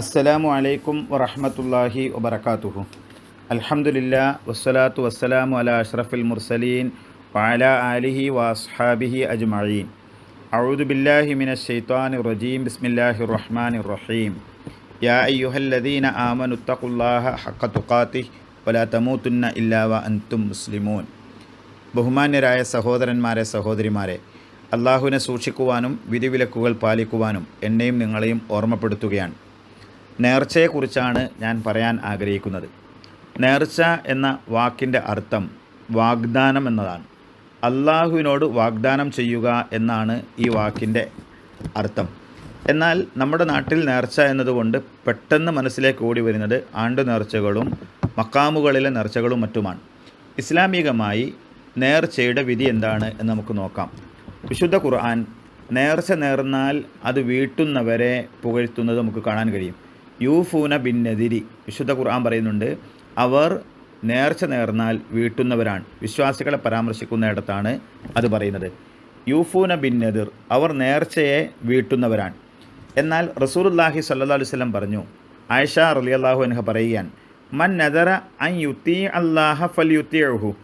അസ്സലാമു അലൈക്കും വറഹമത്തല്ലാഹി വബർക്കാത്തുഹു അൽഹംദുലില്ലാ വസ്സലാത്തു വസ്സലാമു അല അഷ്റഫുൽ മുർസലീൻ വാല ആലിഹി വഅസ്ഹാബിഹി അജ്മഈൻ. അഊദു ബില്ലാഹി മിനശ് ശൈത്വാനിർ റജീം. ബിസ്മില്ലാഹിർ റഹ്മാനിർ റഹീം. യാ അയ്യുഹല്ലദീന ആമനു തഖുല്ലാഹ ഹഖ തുഖാതിഹി വലാ തമൂതുന്ന ഇല്ലാ വ അൻതും മുസ്ലിമൂൻ. ബഹുമാന്യരായ സഹോദരന്മാരെ സഹോദരിമാരെ അള്ളാഹുവിനെ സൂക്ഷിക്കുവാനും വിധിവിലക്കുകൾ പാലിക്കുവാനും എന്നെയും നിങ്ങളെയും ഓർമ്മപ്പെടുത്തുകയാണ്. നേർച്ചയെക്കുറിച്ചാണ് ഞാൻ പറയാൻ ആഗ്രഹിക്കുന്നത്. നേർച്ച എന്ന വാക്കിന്റെ അർത്ഥം വാഗ്ദാനം എന്നതാണ്. അള്ളാഹുവിനോട് വാഗ്ദാനം ചെയ്യുക എന്നാണ് ഈ വാക്കിന്റെ അർത്ഥം. എന്നാൽ നമ്മുടെ നാട്ടിൽ നേർച്ച എന്നതുകൊണ്ട് പെട്ടെന്ന് മനസ്സിലേക്ക് ഓടി വരുന്നത് ആണ്ട് നേർച്ചകളും മക്കാമുകളിലെ നേർച്ചകളും മറ്റുമാണ്. ഇസ്ലാമികമായി നേർച്ചയുടെ വിധി എന്താണ് എന്ന് നമുക്ക് നോക്കാം. വിശുദ്ധ ഖുർആൻ നേർച്ച നേർന്നാൽ അത് വീട്ടുന്നവരെ പുകഴ്ത്തുന്നത് നമുക്ക് കാണാൻ കഴിയും. യൂഫൂന ബിന്നെതിരി വിശുദ്ധ ഖുർആൻ പറയുന്നുണ്ട് അവർ നേർച്ച നേർന്നാൽ വീട്ടുന്നവരാണ്. വിശ്വാസികളെ പരാമർശിക്കുന്നിടത്താണ് അത് പറയുന്നത്. യൂഫൂന ബിന്നെതിർ അവർ നേർച്ചയെ വീട്ടുന്നവരാണ്. എന്നാൽ റസൂലുല്ലാഹി സല്ലാ അലുവല്ലം പറഞ്ഞു ആയിഷ റലി അള്ളാഹു അൻഹ പറയുകയാണ് മൻ നദറ അൻ യുത്തി അള്ളാഹ ഫൽ യുത്തിയഹു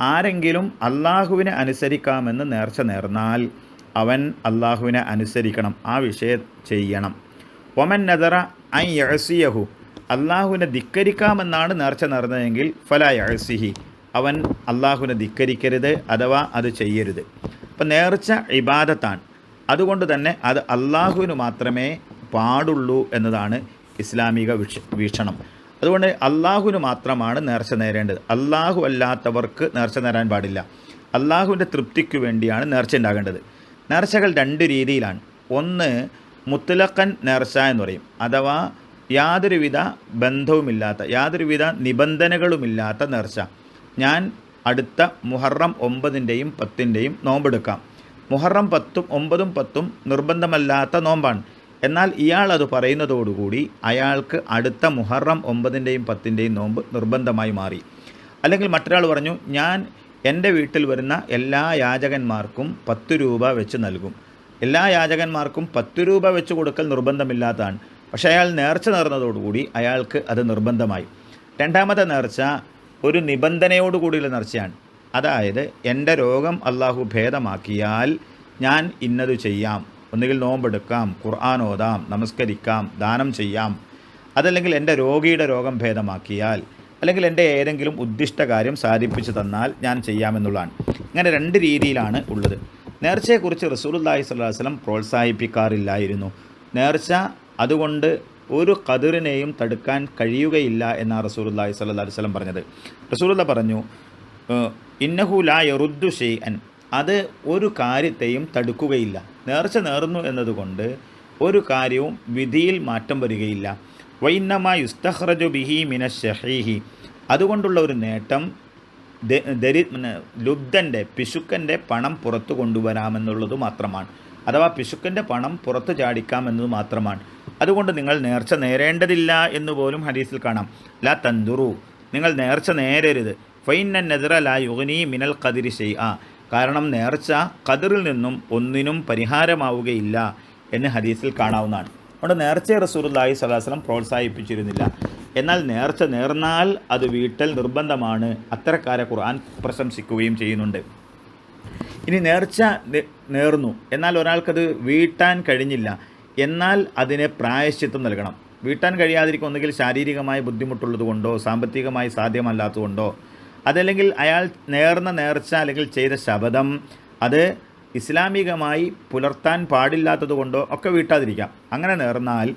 ആരെങ്കിലും അള്ളാഹുവിനെ അനുസരിക്കാമെന്ന് നേർച്ച നേർന്നാൽ അവൻ അള്ളാഹുവിനെ അനുസരിക്കണം ആ വിഷയം ചെയ്യണം. ഒമൻ നദറ ഐ യഴസിയഹു അള്ളാഹുവിനെ ധിക്കരിക്കാമെന്നാണ് നേർച്ച നേർന്നതെങ്കിൽ ഫല യഴസിഹി അവൻ അള്ളാഹുവിനെ ധിക്കരിക്കരുത് അഥവാ അത് ചെയ്യരുത്. അപ്പം നേർച്ച ഇബാദത്താണ്. അതുകൊണ്ട് തന്നെ അത് അള്ളാഹുവിന് മാത്രമേ പാടുള്ളൂ എന്നതാണ് ഇസ്ലാമിക വീക്ഷ വീക്ഷണം. അതുകൊണ്ട് അള്ളാഹുവിന് മാത്രമാണ് നേർച്ച നേരേണ്ടത്. അള്ളാഹു അല്ലാത്തവർക്ക് നേർച്ച നേരാൻ പാടില്ല. അള്ളാഹുവിന്റെ തൃപ്തിക്ക് വേണ്ടിയാണ് നേർച്ച ഉണ്ടാകേണ്ടത്. നേർച്ചകൾ രണ്ട് രീതിയിലാണ്. ഒന്ന് മുത്തലക്കൻ നേർച്ച എന്ന് പറയും. അഥവാ യാതൊരുവിധ ബന്ധവുമില്ലാത്ത യാതൊരുവിധ നിബന്ധനകളുമില്ലാത്ത നേർച്ച ഞാൻ അടുത്ത മുഹറം ഒമ്പതിന്റെയും പത്തിന്റെയും നോമ്പെടുക്കാം. മുഹറം പത്തും ഒമ്പതും പത്തും നിർബന്ധമല്ലാത്ത നോമ്പാണ്. എന്നാൽ ഇയാൾ അത് പറയുന്നതോടുകൂടി അയാൾക്ക് അടുത്ത മുഹറം ഒമ്പതിന്റെയും പത്തിന്റെയും നോമ്പ് നിർബന്ധമായി മാറി. അല്ലെങ്കിൽ മറ്റൊരാൾ പറഞ്ഞു ഞാൻ എന്റെ വീട്ടിൽ വരുന്ന എല്ലാ യാചകന്മാർക്കും പത്ത് രൂപ വെച്ച് നൽകും. എല്ലാ യാചകന്മാർക്കും പത്ത് രൂപ വെച്ച് കൊടുക്കൽ നിർബന്ധമില്ലാത്തതാണ്. പക്ഷേ അയാൾ നേർച്ച നേർന്നതോടുകൂടി അയാൾക്ക് അത് നിർബന്ധമായി. രണ്ടാമത്തെ നേർച്ച ഒരു നിബന്ധനയോടുകൂടിയുള്ള നേർച്ചയാണ്. അതായത് എന്റെ രോഗം അള്ളാഹു ഭേദമാക്കിയാൽ ഞാൻ ഇന്നത് ചെയ്യാം. ഒന്നുകിൽ നോമ്പെടുക്കാം ഖുർആൻ ഓതാം നമസ്കരിക്കാം ദാനം ചെയ്യാം. അതല്ലെങ്കിൽ എന്റെ രോഗിയുടെ രോഗം ഭേദമാക്കിയാൽ അല്ലെങ്കിൽ എന്റെ ഏതെങ്കിലും ഉദ്ദിഷ്ട കാര്യം സാധിപ്പിച്ചു തന്നാൽ ഞാൻ ചെയ്യാമെന്നുള്ളതാണ്. ഇങ്ങനെ രണ്ട് രീതിയിലാണ് ഉള്ളത്. നേർച്ചയെക്കുറിച്ച് റസൂലുല്ലാഹി വസല്ലം പ്രോത്സാഹിപ്പിക്കാറില്ലായിരുന്നു. നേർച്ച അതുകൊണ്ട് ഒരു കതിറിനെയും തടുക്കാൻ കഴിയുകയില്ല എന്നാണ് റസൂലുല്ലാഹി സ്വല്ലല്ലാഹു അലൈഹി വസല്ലം പറഞ്ഞത്. റസൂലുള്ള പറഞ്ഞു ഇന്നഹു ലാ യറുദ്ദു ഷെയ്അൻ അത് ഒരു കാര്യത്തെയും തടുക്കുകയില്ല. നേർച്ച നേർന്നു എന്നതുകൊണ്ട് ഒരു കാര്യവും വിധിയിൽ മാറ്റം വരികയില്ല. വൈന്നമ യുസ്തഹ്റജു ബിഹി മിന ഷഹീഹി. അതുകൊണ്ടുള്ള ഒരു നേട്ടം ദരി ലുബ്ധന്റെ പിശുക്കന്റെ പണം പുറത്തു കൊണ്ടുവരാമെന്നുള്ളത് മാത്രമാണ്. അഥവാ പിശുക്കന്റെ പണം പുറത്തു ചാടിക്കാമെന്നത് മാത്രമാണ്. അതുകൊണ്ട് നിങ്ങൾ നേർച്ച നേരേണ്ടതില്ല എന്ന് പോലും ഹദീസിൽ കാണാം. ലാ തന്തുറു നിങ്ങൾ നേർച്ച നേരരുത്. ഫൈന നെതിറ ലാ യുഗനി മിനൽ കതിരി ആ കാരണം നേർച്ച കതിറിൽ നിന്നും ഒന്നിനും പരിഹാരമാവുകയില്ല എന്ന് ഹദീസിൽ കാണാവുന്നതാണ്. അതുകൊണ്ട് നേർച്ചയെ റസൂറുല്ലാഹി സ്വലാസ്ലം പ്രോത്സാഹിപ്പിച്ചിരുന്നില്ല. എന്നാൽ നേർച്ച നേർന്നാൽ അത് വീട്ടൽ നിർബന്ധമാണ്. അത്തരക്കാരെ ഖുർആൻ പ്രശംസിക്കുകയും ചെയ്യുന്നുണ്ട്. ഇനി നേർച്ച നേർന്നു. എന്നാൽ ഒരാൾക്കത് വീട്ടാൻ കഴിഞ്ഞില്ല. എന്നാൽ അതിനെ പ്രായശ്ചിത്തം നൽകണം. വീട്ടാൻ കഴിയാതിരിക്കും ഒന്നുകിൽ ശാരീരികമായ ബുദ്ധിമുട്ടുള്ളതുകൊണ്ടോ സാമ്പത്തികമായി സാധ്യമല്ലാത്തതുകൊണ്ടോ അതല്ലെങ്കിൽ അയാൾ നേർന്ന നേർച്ച അല്ലെങ്കിൽ ചെയ്ത ശബദം അത് ഇസ്ലാമികമായി പുലർത്താൻ പാടില്ലാത്തതുകൊണ്ടോ ഒക്കെ വീട്ടാതിരിക്കാം. അങ്ങനെ നേർന്നാൽ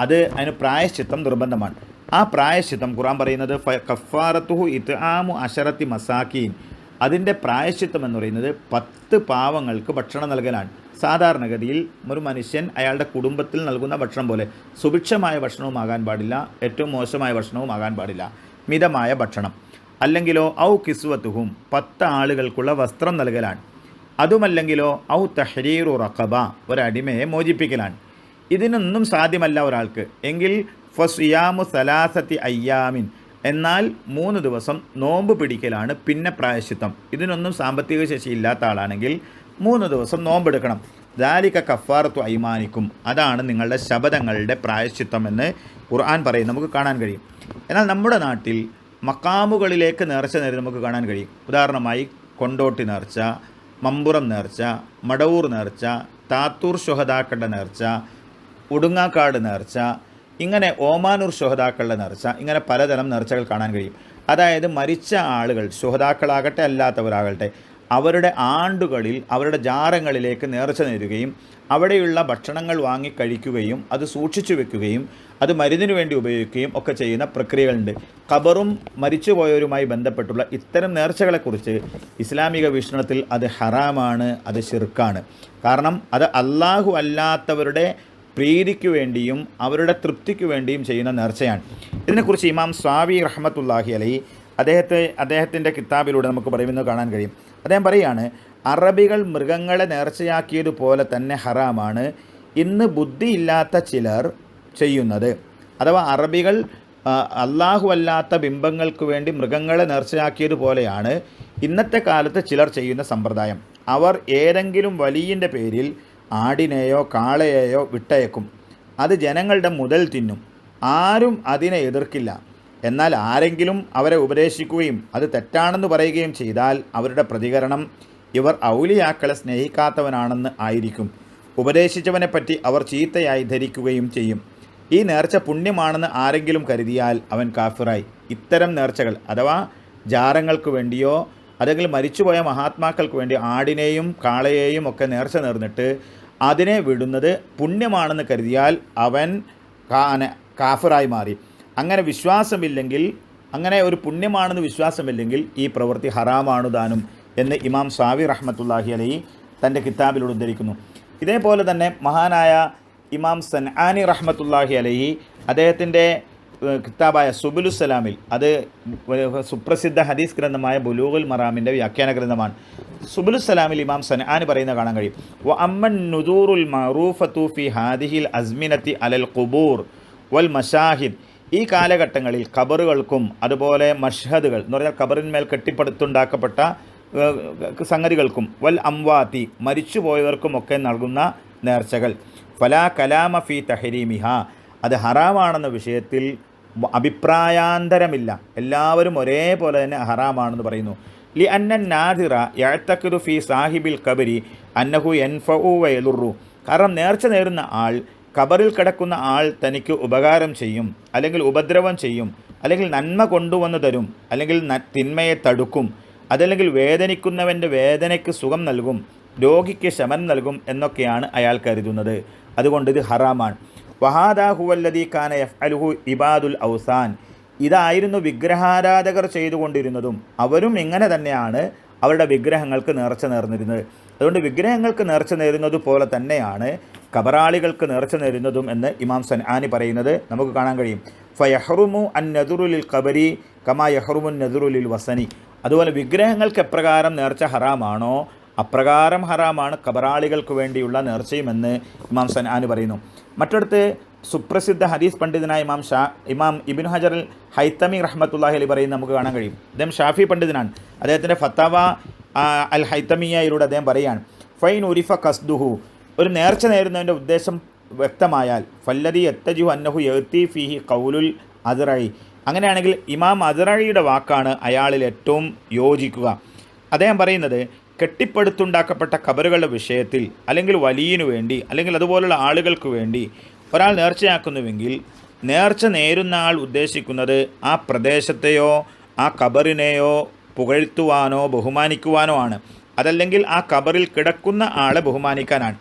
അത് അതിന് പ്രായശ്ചിത്തം നിർബന്ധമാണ്. ആ പ്രായശ്ചിത്തം ഖുറാൻ പറയുന്നത് കഫാറത്തുഹു ഇത് ആമു അഷറത്തി മസാക്കീൻ അതിന്റെ പ്രായശ്ചിത്തം എന്ന് പറയുന്നത് പത്ത് പാവങ്ങൾക്ക് ഭക്ഷണം നൽകലാണ്. സാധാരണഗതിയിൽ ഒരു മനുഷ്യൻ അയാളുടെ കുടുംബത്തിൽ നൽകുന്ന ഭക്ഷണം പോലെ സുഭിക്ഷമായ ഭക്ഷണവും ആകാൻ പാടില്ല ഏറ്റവും മോശമായ ഭക്ഷണവും ആകാൻ പാടില്ല. മിതമായ ഭക്ഷണം. അല്ലെങ്കിലോ ഔ കിസ്വത്തുഹും പത്ത് ആളുകൾക്കുള്ള വസ്ത്രം നൽകലാണ്. അതുമല്ലെങ്കിലോ ഔ തഹരീറു റഖബ ഒരടിമയെ മോചിപ്പിക്കലാണ്. ഇതിനൊന്നും സാധ്യമല്ല ഒരാൾക്ക്. എങ്കിൽ ഫസ്യാമു സലാസത്തി അയ്യാമിൻ. എന്നാൽ മൂന്ന് ദിവസം നോമ്പ് പിടിക്കലാണ് പിന്നെ പ്രായശ്ചിത്തം. ഇതിനൊന്നും സാമ്പത്തിക ശേഷി ഇല്ലാത്ത ആളാണെങ്കിൽ മൂന്ന് ദിവസം നോമ്പെടുക്കണം. ദാലിക കഫാറത്തു അയ്മാനിക്കും. അതാണ് നിങ്ങളുടെ ശബദങ്ങളുടെ പ്രായശ്ചിത്തം എന്ന് ഖുർആൻ പറയും. നമുക്ക് കാണാൻ കഴിയും. എന്നാൽ നമ്മുടെ നാട്ടിൽ മക്കാമുകളിലേക്ക് നേർച്ച നേരം നമുക്ക് കാണാൻ കഴിയും. ഉദാഹരണമായി കൊണ്ടോട്ടി നേർച്ച മമ്പുറം നേർച്ച മടവൂർ നേർച്ച താത്തൂർ ശുഹദാക്കളുടെ നേർച്ച ഉടുങ്ങാക്കാട് നേർച്ച ഇങ്ങനെ ഓമാനൂർ ശുഹതാക്കളുടെ നേർച്ച ഇങ്ങനെ പലതരം നേർച്ചകൾ കാണാൻ കഴിയും. അതായത് മരിച്ച ആളുകൾ ശുഹതാക്കളാകട്ടെ അല്ലാത്തവരാകട്ടെ അവരുടെ ആണ്ടുകളിൽ അവരുടെ ജാരങ്ങളിലേക്ക് നേർച്ച നേരുകയും അവിടെയുള്ള ഭക്ഷണങ്ങൾ വാങ്ങി കഴിക്കുകയും അത് സൂക്ഷിച്ചു വെക്കുകയും അത് മരുന്നിനു വേണ്ടി ഉപയോഗിക്കുകയും ഒക്കെ ചെയ്യുന്ന പ്രക്രിയകളുണ്ട്. ഖബറും മരിച്ചുപോയവരുമായി ബന്ധപ്പെട്ടുള്ള ഇത്തരം നേർച്ചകളെക്കുറിച്ച് ഇസ്ലാമിക വീക്ഷണത്തിൽ അത് ഹറാമാണ് അത് ഷിർക്കാണ് കാരണം അത് അല്ലാഹു അല്ലാത്തവരുടെ പ്രീതിക്ക് വേണ്ടിയും അവരുടെ തൃപ്തിക്ക് വേണ്ടിയും ചെയ്യുന്ന നേർച്ചയാണ്. ഇതിനെക്കുറിച്ച് ഇമാം സ്വാവി റഹ്മത്തുല്ലാഹി അലൈ അദ്ദേഹത്തെ അദ്ദേഹത്തിന്റെ കിതാബിലൂടെ നമുക്ക് പറയുമെന്ന് കാണാൻ കഴിയും. അദ്ദേഹം പറയുകയാണ് അറബികൾ മൃഗങ്ങളെ നേർച്ചയാക്കിയതുപോലെ തന്നെ ഹറാമാണ്. ഇന്ന് ബുദ്ധിയില്ലാത്ത ചിലർ ചെയ്യുന്നത്. അഥവാ അറബികൾ അള്ളാഹു അല്ലാത്ത ബിംബങ്ങൾക്ക് വേണ്ടി മൃഗങ്ങളെ നേർച്ചയാക്കിയതുപോലെയാണ് ഇന്നത്തെ കാലത്ത് ചിലർ ചെയ്യുന്ന സമ്പ്രദായം. അവർ ഏതെങ്കിലും വലിയന്റെ പേരിൽ ആടിനെയോ കാളയെയോ വിട്ടയക്കും. അത് ജനങ്ങളുടെ മുതൽ തിന്നും. ആരും അതിനെ എതിർക്കില്ല. എന്നാൽ ആരെങ്കിലും അവരെ ഉപദേശിക്കുകയും അത് തെറ്റാണെന്ന് പറയുകയും ചെയ്താൽ അവരുടെ പ്രതികരണം ഇവർ ഔലിയാക്കളെ സ്നേഹിക്കാത്തവനാണെന്ന് ആയിരിക്കും. ഉപദേശിച്ചവനെപ്പറ്റി അവർ ചീത്തയായി ധരിക്കുകയും ചെയ്യും. ഈ നേർച്ച പുണ്യമാണെന്ന് ആരെങ്കിലും കരുതിയാൽ അവൻ കാഫിറായി. ഇത്തരം നേർച്ചകൾ അഥവാ ജാരങ്ങൾക്ക് വേണ്ടിയോ അല്ലെങ്കിൽ മരിച്ചുപോയ മഹാത്മാക്കൾക്ക് വേണ്ടി ആടിനെയും കാളയെയും ഒക്കെ നേർച്ച നേർന്നിട്ട് അതിനെ വിടുന്നത് പുണ്യമാണെന്ന് കരുതിയാൽ അവൻ കാഫറായി മാറി. അങ്ങനെ വിശ്വാസമില്ലെങ്കിൽ അങ്ങനെ ഒരു പുണ്യമാണെന്ന് വിശ്വാസമില്ലെങ്കിൽ ഈ പ്രവൃത്തി ഹറാമാണു താനും എന്ന് ഇമാം സാവി റഹ്മത്തുല്ലാഹി അലൈ തന്റെ കിതാബിലൂടെ ഉദ്ധരിക്കുന്നു. ഇതേപോലെ തന്നെ മഹാനായ ഇമാം സൻആനി റഹ്മത്തുല്ലാഹി അലൈഹി അദ്ദേഹത്തിന്റെ കിതാബായ സുബുലുസലാമിൽ അത് സുപ്രസിദ്ധ ഹദീസ് ഗ്രന്ഥമായ ബുലൂഗുൽ മറാമിന്റെ വ്യാഖ്യാന ഗ്രന്ഥമാണ്. സുബുലുസലാമിൽ ഇമാം സൻആനി പറയുന്ന കാണാൻ കഴിയും. വ അമ്മൻ നുദൂറുൽ മറൂഫത്തു ഫി ഹാദിഹിൽ അസ്മിനത്തി അലൽ കുബൂർ വൽ മഷാഹിദ് ഈ കാലഘട്ടങ്ങളിൽ ഖബറുകൾക്കും അതുപോലെ മഷ്ഹദുകൾ എന്ന് പറഞ്ഞാൽ ഖബറിന്മേൽ കെട്ടിപ്പടുത്തുണ്ടാക്കപ്പെട്ട സംഗതികൾക്കും വൽ അംവാത്തി മരിച്ചുപോയവർക്കുമൊക്കെ നൽകുന്ന നേർച്ചകൾ. ഫലാ കലാമ ഫി തഹരീമിഹ. അത് ഹറാമാണെന്ന വിഷയത്തിൽ അഭിപ്രായാന്തരമില്ല. എല്ലാവരും ഒരേപോലെ തന്നെ ഹറാമാണെന്ന് പറയുന്നു. ലി അന്നൻ നാദിറ യഴത്തക്കുരു ഫി സാഹിബിൽ കബരി അന്നഹു എൻഫു വയലുറു കാരണം നേർച്ച നേരുന്ന ആൾ കബറിൽ കിടക്കുന്ന ആൾ തനിക്ക് ഉപകാരം ചെയ്യും അല്ലെങ്കിൽ ഉപദ്രവം ചെയ്യും അല്ലെങ്കിൽ നന്മ കൊണ്ടുവന്ന് തരും അല്ലെങ്കിൽ തിന്മയെ തടുക്കും അതല്ലെങ്കിൽ വേദനിക്കുന്നവന്റെ വേദനയ്ക്ക് സുഖം നൽകും രോഗിക്ക് ശമനം നൽകും എന്നൊക്കെയാണ് അയാൾ കരുതുന്നത്. അതുകൊണ്ട് ഇത് ഹറാമാണ്. വഹാദാ ഹുവല്ലദീ എഫ് അലുഹു ഇബാദുൽ ഔസാൻ. ഇതായിരുന്നു വിഗ്രഹാരാധകർ ചെയ്തുകൊണ്ടിരുന്നതും അവരും ഇങ്ങനെ തന്നെയാണ് അവരുടെ വിഗ്രഹങ്ങൾക്ക് നേർച്ച നേർന്നിരുന്നത്. അതുകൊണ്ട് വിഗ്രഹങ്ങൾക്ക് നേർച്ച നേരുന്നത് പോലെ തന്നെയാണ് കബറാളികൾക്ക് നേർച്ച നേരുന്നതും എന്ന് ഇമാം സൻആനി പറയുന്നത് നമുക്ക് കാണാൻ കഴിയും. ഫയഹ്റുമു അൻ നദുറുലിൽ കബരി കമാ യഹ്റുമുൻ നദുറുലിൽ വസനി. അതുപോലെ വിഗ്രഹങ്ങൾക്ക് എപ്രകാരം നേർച്ച ഹറാമാണോ? അപ്രകാരം ഹറാമാണ് കബറാളികൾക്ക് വേണ്ടിയുള്ള നേർച്ചയുമെന്ന് ഇമാം സൻആനി പറയുന്നു. മറ്റടുത്ത് സുപ്രസിദ്ധ ഹദീസ് പണ്ഡിതനായ ഇമാം ഷാ ഇമാം ഇബിൻ ഹജർ ഹൈത്തമി റഹ്മത്തുല്ലാഹി അലി പറയുന്നത് നമുക്ക് കാണാൻ കഴിയും. അദ്ദേഹം ഷാഫി പണ്ഡിതനാണ്. അദ്ദേഹത്തിന്റെ ഫത്താവ അൽ ഹൈത്തമിയയിലൂടെ അദ്ദേഹം പറയുകയാണ് ഫൈൻ ഉരിഫ കസ്ദുഹു. ഒരു നേർച്ച നേരുന്നതിന്റെ ഉദ്ദേശം വ്യക്തമായാൽ ഫല്ലദി എത്തജു അന്നഹു എത്തി ഫിഹി കൗലുൽ അതിറഴി അങ്ങനെയാണെങ്കിൽ ഇമാം അതിറഴിയുടെ വാക്കാണ് അയാളിൽ ഏറ്റവും യോജിക്കുക. അദ്ദേഹം പറയുന്നത് കെട്ടിപ്പടുത്തുണ്ടാക്കപ്പെട്ട കബറുകളുടെ വിഷയത്തിൽ അല്ലെങ്കിൽ വലിയനു വേണ്ടി അല്ലെങ്കിൽ അതുപോലുള്ള ആളുകൾക്ക് വേണ്ടി ഒരാൾ നേർച്ചയാക്കുന്നുവെങ്കിൽ നേർച്ച നേരുന്ന ആൾ ഉദ്ദേശിക്കുന്നത് ആ പ്രദേശത്തെയോ ആ കബറിനെയോ പുകഴ്ത്തുവാനോ ബഹുമാനിക്കുവാനോ ആണ്. അതല്ലെങ്കിൽ ആ കബറിൽ കിടക്കുന്ന ആളെ ബഹുമാനിക്കാനാണ്.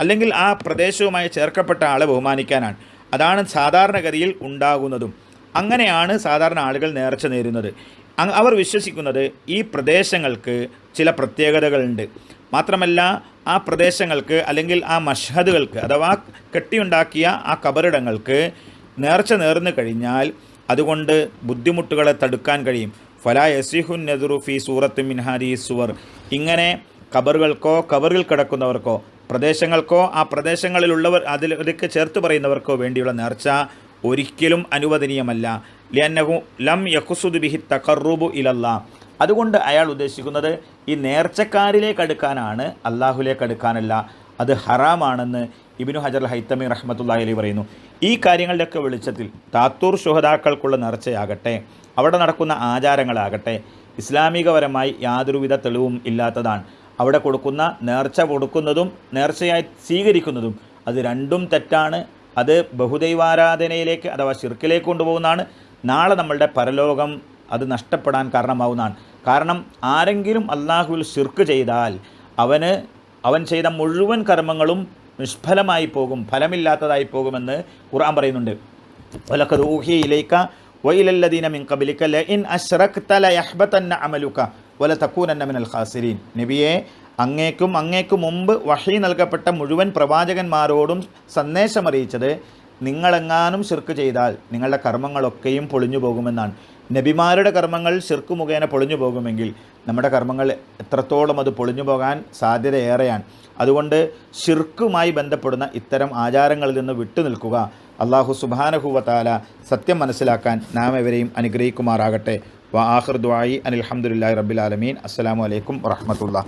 അല്ലെങ്കിൽ ആ പ്രദേശവുമായി ചേർക്കപ്പെട്ട ആളെ ബഹുമാനിക്കാനാണ്. അതാണ് സാധാരണഗതിയിൽ ഉണ്ടാകുന്നതും. അങ്ങനെയാണ് സാധാരണ ആളുകൾ നേർച്ച നേരുന്നത്. അവർ വിശ്വസിക്കുന്നത് ഈ പ്രദേശങ്ങൾക്ക് ചില പ്രത്യേകതകളുണ്ട്. മാത്രമല്ല ആ പ്രദേശങ്ങൾക്ക് അല്ലെങ്കിൽ ആ മഷഹദുകൾക്ക് അഥവാ കെട്ടിയുണ്ടാക്കിയ ആ കബറിടങ്ങൾക്ക് നേർച്ച നേർന്നു കഴിഞ്ഞാൽ അതുകൊണ്ട് ബുദ്ധിമുട്ടുകളെ തടുക്കാൻ കഴിയും. ഫലാ യസിഹുൻ നെതുറു ഫി സൂറത്ത് മിൻഹാരി സുവർ. ഇങ്ങനെ കബറുകൾക്കോ കബറിൽ കിടക്കുന്നവർക്കോ പ്രദേശങ്ങൾക്കോ ആ പ്രദേശങ്ങളിലുള്ളവർ അതിലേക്ക് ചേർത്ത് പറയുന്നവർക്കോ വേണ്ടിയുള്ള നേർച്ച ഒരിക്കലും അനുവദനീയമല്ല. ലിയന്നഹു ലം യഖുസുദ് ബിഹി തഖറുബു ഇലല്ലാ അതുകൊണ്ട് അയാൾ ഉദ്ദേശിക്കുന്നത് ഈ നേർച്ചക്കാരിലേക്ക് അടുക്കാനാണ് അള്ളാഹുലേക്ക് അടുക്കാനല്ല. അത് ഹറാമാണെന്ന് ഇബിനു ഹജർ ഹൈത്തമി റഹ്മത്തുല്ലാഹി അലി പറയുന്നു. ഈ കാര്യങ്ങളുടെയൊക്കെ വെളിച്ചത്തിൽ താത്തൂർ ശുഹതാക്കൾക്കുള്ള നേർച്ചയാകട്ടെ അവിടെ നടക്കുന്ന ആചാരങ്ങളാകട്ടെ ഇസ്ലാമികപരമായി യാതൊരുവിധ തെളിവും ഇല്ലാത്തതാണ്. അവിടെ കൊടുക്കുന്ന നേർച്ച കൊടുക്കുന്നതും നേർച്ചയായി സ്വീകരിക്കുന്നതും അത് രണ്ടും തെറ്റാണ്. അത് ബഹുദൈവാരാധനയിലേക്ക് അഥവാ ശിർക്കിലേക്ക് കൊണ്ടുപോകുന്നതാണ്. നാളെ നമ്മളുടെ പരലോകം അത് നഷ്ടപ്പെടാൻ കാരണമാവുന്നതാണ്. കാരണം ആരെങ്കിലും അള്ളാഹുവിൽ ഷിർക്ക് ചെയ്താൽ അവന് അവൻ ചെയ്ത മുഴുവൻ കർമ്മങ്ങളും നിഷ്ഫലമായി പോകും ഫലമില്ലാത്തതായി പോകുമെന്ന് ഖുർആൻ പറയുന്നുണ്ട്. വലക്കത് ഊഹിയിലേക്ക് വയിലല്ലദീന മിൻ കബലിക ലഇൻ അശ്റക്ത ലയഹ്ബതന്ന അമലുക തക്കൂനന്ന മിനൽ ഖാസിരീൻ. നബിയെ അങ്ങേക്കും അങ്ങേക്കും മുമ്പ് വഹി നൽകപ്പെട്ട മുഴുവൻ പ്രവാചകന്മാരോടും സന്ദേശമറിയിച്ചത് നിങ്ങളെങ്ങാനും ശിർക്ക് ചെയ്താൽ നിങ്ങളുടെ കർമ്മങ്ങളൊക്കെയും പൊളിഞ്ഞു പോകുമെന്നാണ്. നബിമാരുടെ കർമ്മങ്ങൾ ശിർക്ക് മുഖേന പൊളിഞ്ഞു പോകുമെങ്കിൽ നമ്മുടെ കർമ്മങ്ങൾ എത്രത്തോളം അത് പൊളിഞ്ഞു പോകാൻ സാധ്യത ഏറെയാണ് അതുകൊണ്ട് ഷിർക്കുമായി ബന്ധപ്പെടുന്ന ഇത്തരം ആചാരങ്ങളിൽ നിന്ന് വിട്ടുനിൽക്കുക അള്ളാഹു സുബാനഹുവത്താല സത്യം മനസ്സിലാക്കാൻ നാം എവരെയും അനുഗ്രഹിക്കുമാറാകട്ടെ. വാ ആഹൃദ്വായി അനിൽഹമുല്ലാ റബ്ബിൽ ആലമീൻ. അസ്സലാമു അലൈക്കും വറഹമത്തുള്ള